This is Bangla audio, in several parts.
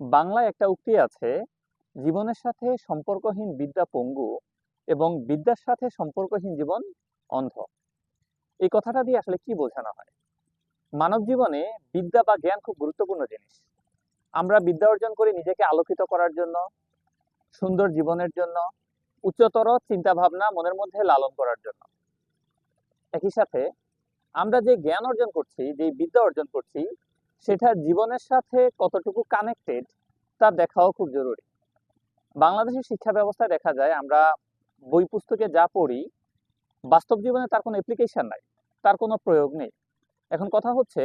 বাংলায় একটা উক্তি আছে, জীবনের সাথে সম্পর্কহীন বিদ্যা পঙ্গু এবং বিদ্যার সাথে সম্পর্কহীন জীবন অন্ধ। এই কথাটা দিয়ে আসলে কি বোঝানো হয়? মানব জীবনে বিদ্যা বা জ্ঞান খুব গুরুত্বপূর্ণ জিনিস। আমরা বিদ্যা অর্জন করি নিজেকে আলোকিত করার জন্য, সুন্দর জীবনের জন্য, উচ্চতর চিন্তা ভাবনা মনের মধ্যে লালন করার জন্য। একই সাথে, আমরা যে জ্ঞান অর্জন করছি, যে বিদ্যা অর্জন করছি সেটা জীবনের সাথে কতটুকু কানেক্টেড তা দেখাও খুব জরুরি। বাংলাদেশের শিক্ষা ব্যবস্থায় দেখা যায়, আমরা বই পুস্তকে যা পড়ি, বাস্তব জীবনে তার কোনো অ্যাপ্লিকেশন নাই, তার কোনো প্রয়োগ নেই। এখন কথা হচ্ছে,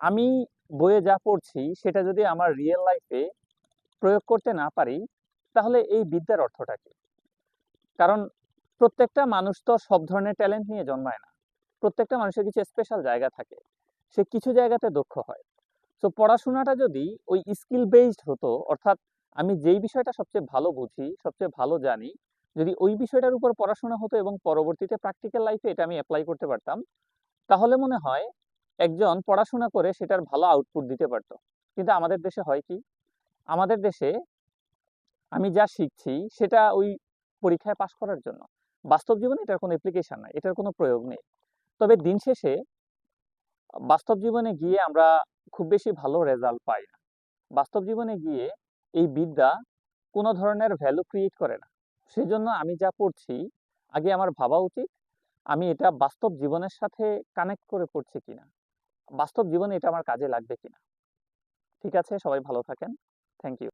আমি বইয়ে যা পড়ছি, সেটা যদি আমার রিয়েল লাইফে প্রয়োগ করতে না পারি, তাহলে এই বিদ্যার অর্থটা কি? কারণ প্রত্যেকটা মানুষ তো সব ধরনের ট্যালেন্ট নিয়ে জন্মায় না। প্রত্যেকটা মানুষের কিছু স্পেশাল জায়গা থাকে। সে কিছু জায়গাতে দক্ষ হয়। তো পড়াশোনাটা যদি ওই স্কিল বেসড হতো, অর্থাৎ আমি যেই বিষয়টা সবচেয়ে ভালো বুঝি, সবচেয়ে ভালো জানি, যদি ওই বিষয়টার উপর পড়াশোনা হতো এবং পরবর্তীতে প্র্যাকটিক্যাল লাইফে এটা আমি অ্যাপ্লাই করতে পারতাম, তাহলে মনে হয় একজন পড়াশোনা করে সেটার ভালো আউটপুট দিতে পারতো। কিন্তু আমাদের দেশে হয় কি? আমাদের দেশে আমি যা শিখছি সেটা ওই পরীক্ষায় পাশ করার জন্য। বাস্তব জীবনে এটার কোনো অ্যাপ্লিকেশন নাই, এটার কোনো প্রয়োগ নেই। তবে দিন শেষে বাস্তব জীবনে গিয়ে আমরা খুব বেশি ভালো রেজাল্ট পাই না। বাস্তব জীবনে গিয়ে এই বিদ্যা কোনো ধরনের ভ্যালু ক্রিয়েট করে না। সেজন্য আমি যা পড়ছি আগে আমার ভাবা উচিত, আমি এটা বাস্তব জীবনের সাথে কানেক্ট করে পড়ছি কিনা। বাস্তব জীবনে এটা আমার কাজে লাগবে কিনা। ঠিক আছে, সবাই ভালো থাকেন। Thank you